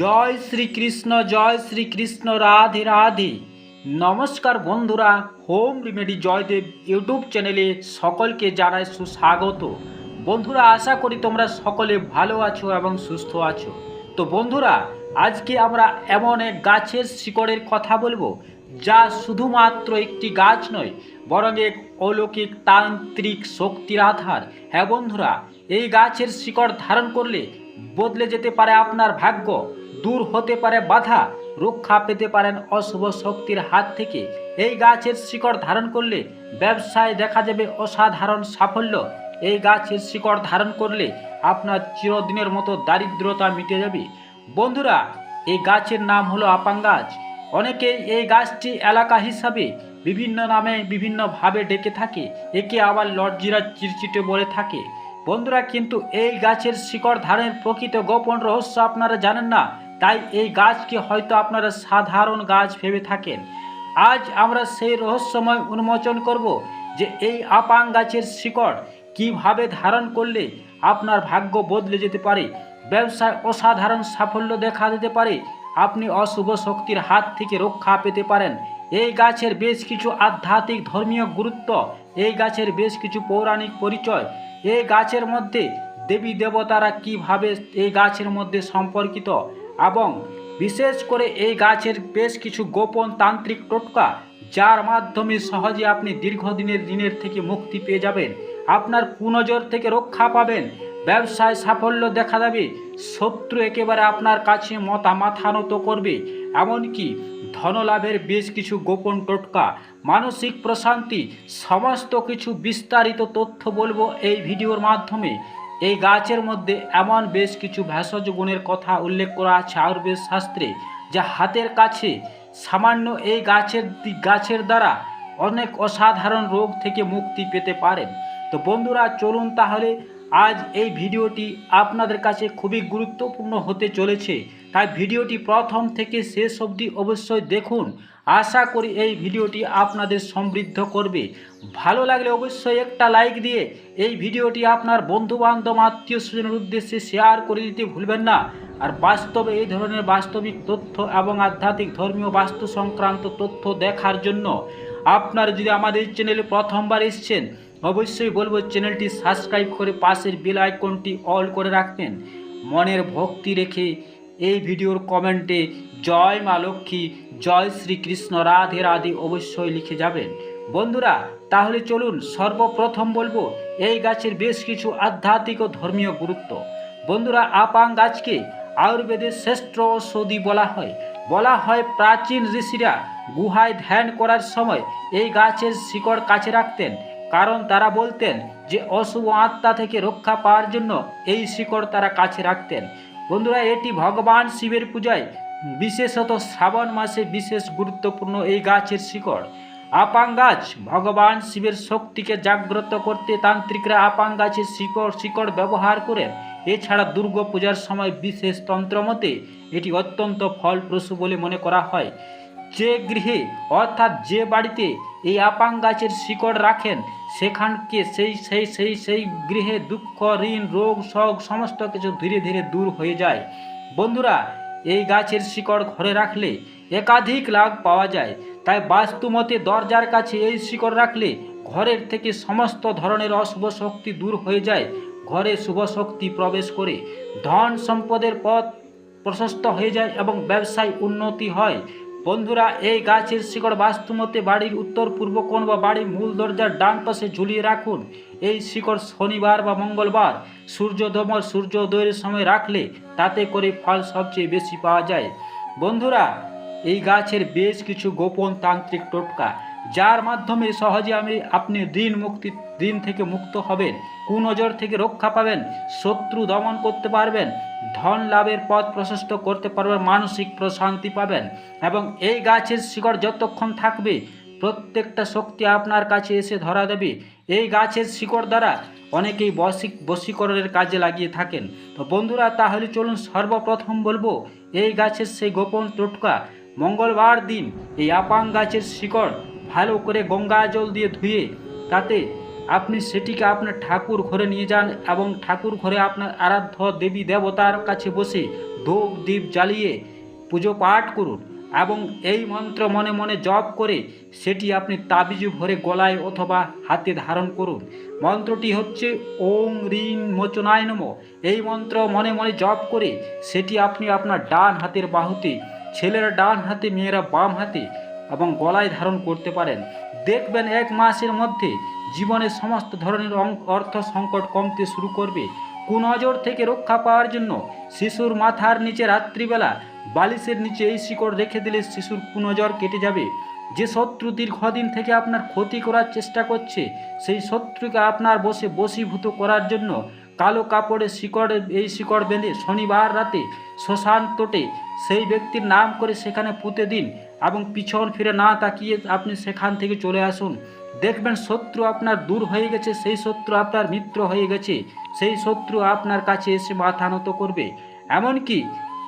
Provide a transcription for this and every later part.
জয় শ্রীকৃষ্ণ জয় শ্রীকৃষ্ণ রাধে রাধে। নমস্কার বন্ধুরা, home remedy Joydeb YouTube চ্যানেলে সকলকে জানাই সুস্বাগত। বন্ধুরা, আশা করি তোমরা সকলে ভালো আছো এবং সুস্থ আছো। তো বন্ধুরা, আজকে আমরা এমন এক গাছের শিকড়ের কথা বলব, যা শুধুমাত্র একটি গাছ নয়, বরং এক অলৌকিক তান্ত্রিক শক্তির আধার। হ্যাঁ বন্ধুরা, এই গাছের শিকড় ধারণ করলে বদলে যেতে পারে আপনার ভাগ্য। দূর হতে পারে বাধা, রক্ষা পেতে পারেন অশুভ শক্তির হাত থেকে। এই গাছের শিকড় ধারণ করলে ব্যবসায় দেখা যাবে অসাধারণ সাফল্য। এই গাছের শিকড় ধারণ করলে আপনার চিরদিনের মতো দারিদ্রতা মিটে যাবে। বন্ধুরা, এই গাছের নাম হলো আপাং গাছ অনেকেই এই গাছটি এলাকা হিসাবে বিভিন্ন নামে বিভিন্নভাবে ডেকে থাকে। একে আবার লর্জিরা চিরচিটে বলে থাকে। বন্ধুরা, কিন্তু এই গাছের শিকড় ধারণের প্রকৃত গোপন রহস্য আপনারা জানেন না। তাই এই গাছকে হয়তো আপনারা সাধারণ গাছ ভেবে থাকেন। আজ আমরা সেই রহস্যময় উন্মোচন করব যে এই আপাং গাছের শিকড় কীভাবে ধারণ করলে আপনার ভাগ্য বদলে যেতে পারে, ব্যবসায় অসাধারণ সাফল্য দেখা দিতে পারে, আপনি অশুভ শক্তির হাত থেকে রক্ষা পেতে পারেন। এই গাছের বেশ কিছু আধ্যাত্মিক ধর্মীয় গুরুত্ব, এই গাছের বেশ কিছু পৌরাণিক পরিচয়, এই গাছের মধ্যে দেবী দেবতারা কীভাবে এই গাছের মধ্যে সম্পর্কিত এবং বিশেষ করে এই গাছের বেশ কিছু গোপন তান্ত্রিক টোটকা, যার মাধ্যমে সহজে আপনি দীর্ঘদিনের ঋণের থেকে মুক্তি পেয়ে যাবেন। আপনার কুনজর থেকে রক্ষা পাবেন। ব্যবসায় সাফল্য দেখা যাবে শত্রু একেবারে আপনার কাছে মতা মাথা নত করবে। এমনকি ধনলাভের বেশ কিছু গোপন টোটকা, মানসিক প্রশান্তি, সমস্ত কিছু বিস্তারিত তথ্য বলব এই ভিডিওর মাধ্যমে। এই গাছের মধ্যে এমন বেশ কিছু ভেষজ গুণের কথা উল্লেখ করা আছে আয়ুর্বেদ শাস্ত্রে, যা হাতের কাছে সামান্য এই গাছের গাছের দ্বারা অনেক অসাধারণ রোগ থেকে মুক্তি পেতে পারেন। তো বন্ধুরা, চলুন তাহলে আজ এই ভিডিওটি আপনাদের কাছে খুবই গুরুত্বপূর্ণ হতে চলেছে। তাই ভিডিওটি প্রথম থেকে শেষ অবধি অবশ্যই দেখুন। আশা করি এই ভিডিওটি আপনাদের সমৃদ্ধ করবে। ভালো লাগলে অবশ্যই একটা লাইক দিয়ে এই ভিডিওটি আপনার বন্ধু বান্ধব আত্মীয় স্বজনের উদ্দেশ্যে শেয়ার করে দিতে ভুলবেন না। আর বাস্তবে এই ধরনের বাস্তবিক তথ্য এবং আধ্যাত্মিক ধর্মীয় বাস্তু সংক্রান্ত তথ্য দেখার জন্য আপনারা যদি আমাদের চ্যানেলে প্রথমবার এসছেন, অবশ্যই বলব চ্যানেলটি সাবস্ক্রাইব করে পাশের বেল আইকনটি অল করে রাখবেন। মনের ভক্তি রেখে এই ভিডিওর কমেন্টে জয় মা লক্ষ্মী, জয় শ্রীকৃষ্ণ, রাধে রাধে অবশ্যই লিখে যাবেন। বন্ধুরা, তাহলে চলুন সর্বপ্রথম বলব, এই গাছের বেশ কিছু আধ্যাত্মিক ও ধর্মীয় গুরুত্ব। বন্ধুরা, আপাং গাছকে আয়ুর্বেদের শ্রেষ্ঠ ঔষধি বলা হয়। বলা হয় প্রাচীন ঋষিরা গুহায় ধ্যান করার সময় এই গাছের শিকড় কাছে রাখতেন। কারণ তারা বলতেন যে, অশুভ আত্মা থেকে রক্ষা পাওয়ার জন্য এই শিকড় তারা কাছে রাখতেন। বন্ধুরা, এটি ভগবান শিবের পূজায়। বিশেষত শ্রাবণ মাসে বিশেষ গুরুত্বপূর্ণ এই গাছের শিকড়। আপাং গাছ, ভগবান শিবের শক্তিকে জাগ্রত করতে তান্ত্রিকরা আপাং গাছের শিকড় শিকড় ব্যবহার করেন এছাড়া দুর্গা পূজার সময় বিশেষ তন্ত্রমতে এটি অত্যন্ত ফলপ্রসূ বলে মনে করা হয়। যে গৃহে অর্থাৎ যে বাড়িতে এই আপাং গাছের শিকড় রাখেন সেখানকে সেই সেই সেই সেই গৃহে দুঃখ, ঋণ, রোগ, শোক, সমস্ত কিছু ধীরে ধীরে দূর হয়ে যায়। বন্ধুরা, এই গাছের শিকড় ঘরে রাখলে একাধিক লাভ পাওয়া যায়। তাই বাস্তুমতে দরজার কাছে এই শিকড় রাখলে ঘরের থেকে সমস্ত ধরনের অশুভ শক্তি দূর হয়ে যায়। ঘরে শুভ শক্তি প্রবেশ করে ধন সম্পদের পথ প্রশস্ত হয়ে যায় এবং ব্যবসায় উন্নতি হয়। বন্ধুরা, এই গাছের শিকড় বাস্তুমতে বাড়ির উত্তর, পূর্ব কোণ বা বাড়ির মূল দরজার ডান পাশে ঝুলিয়ে রাখুন। এই শিকড় শনিবার বা মঙ্গলবার সূর্যোদয় সূর্যোদয়ের সময় রাখলে তাতে করে ফল সবচেয়ে বেশি পাওয়া যায়। বন্ধুরা, এই গাছের বেশ কিছু গোপন তান্ত্রিক টোটকা। যার মাধ্যমে সহজে আমি আপনি ঋণ মুক্তি ঋণ থেকে মুক্ত হবেন, কুনজর থেকে রক্ষা পাবেন, শত্রু দমন করতে পারবেন, ধন লাভের পথ প্রশস্ত করতে পারবেন, মানসিক প্রশান্তি পাবেন এবং এই গাছের শিকড় যতক্ষণ থাকবে, প্রত্যেকটা শক্তি আপনার কাছে এসে ধরা দেবে। এই গাছের শিকড় দ্বারা অনেকেই বশিক বশীকরণের কাজে লাগিয়ে থাকেন। তো বন্ধুরা, তাহলে চলুন সর্বপ্রথম বলব, এই গাছের সেই গোপন টোটকা, মঙ্গলবার দিন এই আপাং গাছের শিকড় ভালো করে গঙ্গা জল দিয়ে ধুয়ে তাতে আপনি সেটিকে আপনার ঠাকুর ঘরে নিয়ে যান এবং ঠাকুর ঘরে আপনার আরাধ্য দেবী দেবতার কাছে বসে ধূপ দ্বীপ জ্বালিয়ে পুজো পাঠ করুন এবং এই মন্ত্র মনে মনে জপ করে সেটি আপনি তাবিজু ভরে গলায় অথবা হাতে ধারণ করুন। মন্ত্রটি হচ্ছে ওং রিং মোচনায় নম। এই মন্ত্র মনে মনে জপ করে সেটি আপনি আপনার ডান হাতের বাহুতে, ছেলেরা ডান হাতে, মেয়েরা বাম হাতে এবং গলায় ধারণ করতে পারেন। দেখবেন এক মাসের মধ্যে জীবনের সমস্ত ধরনের অর্থ সংকট কমতে শুরু করবে। কুনজর থেকে রক্ষা পাওয়ার জন্য শিশুর মাথার নিচে রাত্রিবেলা বালিশের নিচে এই শিকড় রেখে দিলে শিশুর কুনজর কেটে যাবে। যে শত্রু দীর্ঘদিন থেকে আপনার ক্ষতি করার চেষ্টা করছে, সেই শত্রুকে আপনার বসে বশীভূত করার জন্য কালো কাপড়ে শিকড়ে, এই শিকড় বেঁধে শনিবার রাতে শ্মশান তোটে সেই ব্যক্তির নাম করে সেখানে পুঁতে দিন। এবং পিছন ফিরে না তাকিয়ে আপনি সেখান থেকে চলে আসুন। দেখবেন শত্রু আপনার দূর হয়ে গেছে, সেই শত্রু আপনার মিত্র হয়ে গেছে, সেই শত্রু আপনার কাছে এসে মাথা নত করবে। এমনকি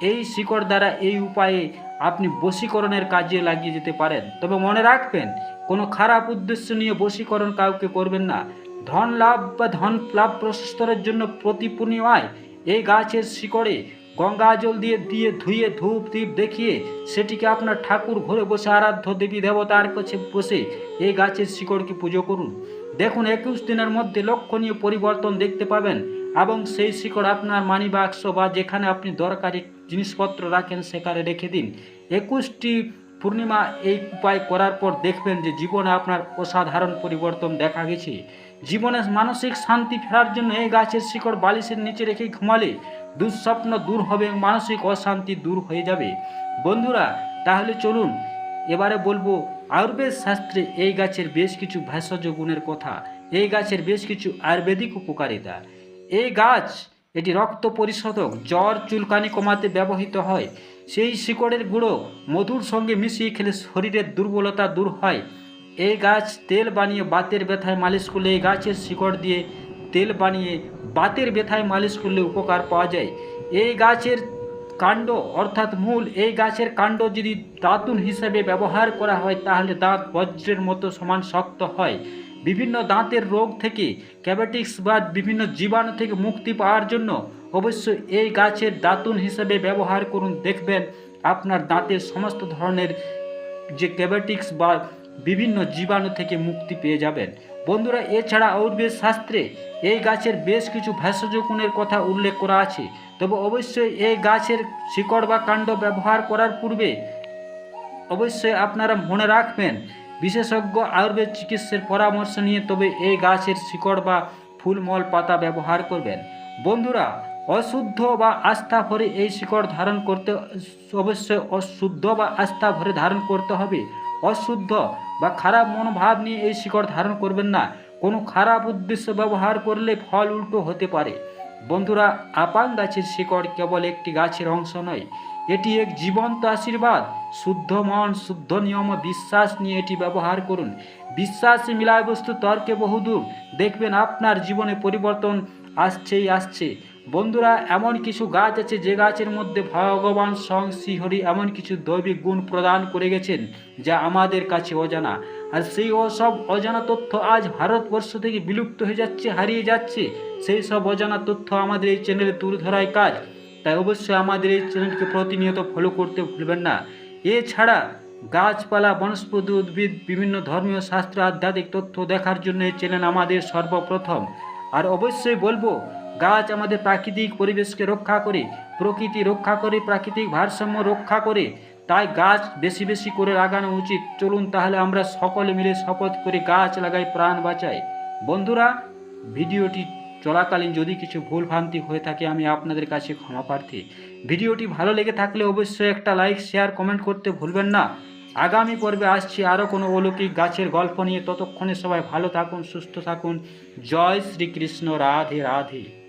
এই শিকড় দ্বারা এই উপায়ে আপনি বশীকরণের কাজে লাগিয়ে যেতে পারেন। তবে মনে রাখবেন, কোনো খারাপ উদ্দেশ্য নিয়ে বশীকরণ কাউকে করবেন না। ধন লাভ বা ধন লাভ প্রশস্তরের জন্য প্রতি পূর্ণিমায় এই গাছের শিকড়ে গঙ্গা জল দিয়ে দিয়ে ধুয়ে ধূপ দ্বীপ দেখিয়ে সেটিকে আপনার ঠাকুর ঘরে বসে আরাধ্য দেবী দেবতার কাছে বসে এই গাছের শিকড়কে পুজো করুন। দেখুন, একুশ দিনের মধ্যে লক্ষণীয় পরিবর্তন দেখতে পাবেন এবং সেই শিকড় আপনার মানি বাক্স বা যেখানে আপনি দরকারি জিনিসপত্র রাখেন সেখানে রেখে দিন। একুশটি পূর্ণিমা এই উপায় করার পর দেখবেন যে জীবনে আপনার অসাধারণ পরিবর্তন দেখা গেছে। জীবনে মানসিক শান্তি ফেরার জন্য এই গাছের শিকড় বালিশের নিচে রেখে ঘুমালে দুঃস্বপ্ন দূর হবে মানসিক অশান্তি দূর হয়ে যাবে। বন্ধুরা, তাহলে চলুন, এবারে বলব, আয়ুর্বেদ শাস্ত্রে এই গাছের বেশ কিছু ভেষজ গুণের কথা। এই গাছের বেশ কিছু আয়ুর্বেদিক উপকারিতা। এই গাছ, এটি রক্ত পরিশোধক, জ্বর, চুলকানি কমাতে ব্যবহৃত হয়। সেই শিকড়ের গুঁড়ো মধুর সঙ্গে মিশিয়ে খেলে শরীরের দুর্বলতা দূর হয়। এই গাছ তেল বানিয়ে বাতের ব্যথায় মালিশ করলে এই গাছের শিকড় দিয়ে তেল বানিয়ে বাতের ব্যথায় মালিশ করলে উপকার পাওয়া যায়। এই গাছের কাণ্ড, অর্থাৎ মূল, এই গাছের কাণ্ড যদি দাতুন হিসেবে ব্যবহার করা হয়, তাহলে দাঁত বজ্রের মতো সমান শক্ত হয়। বিভিন্ন দাঁতের রোগ থেকে ক্যাবেটিক্স বা বিভিন্ন জীবাণু থেকে মুক্তি পাওয়ার জন্য অবশ্যই এই গাছের দাতুন হিসেবে ব্যবহার করুন। দেখবেন আপনার দাঁতের সমস্ত ধরনের যে ক্যাবেটিক্স বা বিভিন্ন জীবাণু থেকে মুক্তি পেয়ে যাবেন। বন্ধুরা, এছাড়া আয়ুর্বেদ শাস্ত্রে এই গাছের বেশ কিছু ভেষজ গুণের কথা উল্লেখ করা আছে। তবে অবশ্যই এই গাছের শিকড় বা কাণ্ড ব্যবহার করার পূর্বে অবশ্যই আপনারা মনে রাখবেন, বিশেষজ্ঞ আয়ুর্বেদ চিকিৎসার পরামর্শ নিয়ে তবে এই গাছের শিকড় বা ফুলমল পাতা ব্যবহার করবেন। বন্ধুরা, অশুদ্ধ বা আস্থা ভরে এই শিকড় ধারণ করতে অবশ্যই অশুদ্ধ বা আস্থা ভরে ধারণ করতে হবে। অশুদ্ধ বা খারাপ মনোভাব নিয়ে এই শিকড় ধারণ করবেন না। কোনো খারাপ উদ্দেশ্য ব্যবহার করলে ফল উল্টো হতে পারে। বন্ধুরা আপাং গাছের শিকড় কেবল একটি গাছের অংশ নয়, এটি এক জীবন্ত আশীর্বাদ। শুদ্ধ মন, শুদ্ধ নিয়ম বিশ্বাস নিয়ে এটি ব্যবহার করুন। বিশ্বাসে মিলায় বস্তু তর্কে বহুদূর। দেখবেন আপনার জীবনে পরিবর্তন আসছেই আসছে। বন্ধুরা, এমন কিছু গাছ আছে যে গাছের মধ্যে ভগবান সং শ্রীহরি এমন কিছু দৈবিক গুণ প্রদান করে গেছেন যা আমাদের কাছে অজানা। আর সেই সব অজানা তথ্য আজ ভারতবর্ষ থেকে বিলুপ্ত হয়ে যাচ্ছে, হারিয়ে যাচ্ছে। সেই সব অজানা তথ্য আমাদের এই চ্যানেলে তুলে ধরাই কাজ। তাই অবশ্যই আমাদের এই চ্যানেলকে প্রতিনিয়ত ফলো করতে ভুলবেন না। এছাড়া গাছপালা, বনস্পতি, উদ্ভিদ, বিভিন্ন ধর্মীয়, শাস্ত্র, আধ্যাত্মিক তথ্য দেখার জন্য এই চ্যানেল আমাদের সর্বপ্রথম। আর অবশ্যই বলব, গাছ আমাদের প্রাকৃতিক পরিবেশকে রক্ষা করে, প্রকৃতি রক্ষা করে, প্রাকৃতিক ভারসাম্য রক্ষা করে, তাই গাছ বেশি বেশি করে লাগানো উচিত। চলুন তাহলে আমরা সকলে মিলে শপথ করে গাছ লাগাই, প্রাণ বাঁচাই। বন্ধুরা, ভিডিওটি চলাকালীন যদি কিছু ভুল ভ্রান্তি হয়ে থাকে, আমি আপনাদের কাছে ক্ষমা প্রার্থী। ভিডিওটি ভালো লেগে থাকলে অবশ্যই একটা লাইক, শেয়ার, কমেন্ট করতে ভুলবেন না। আগামী পর্বে আসছি আরও কোনো অলৌকিক গাছের গল্প নিয়ে। ততক্ষণে সবাই ভালো থাকুন, সুস্থ থাকুন। জয় শ্রীকৃষ্ণ, রাধে রাধে।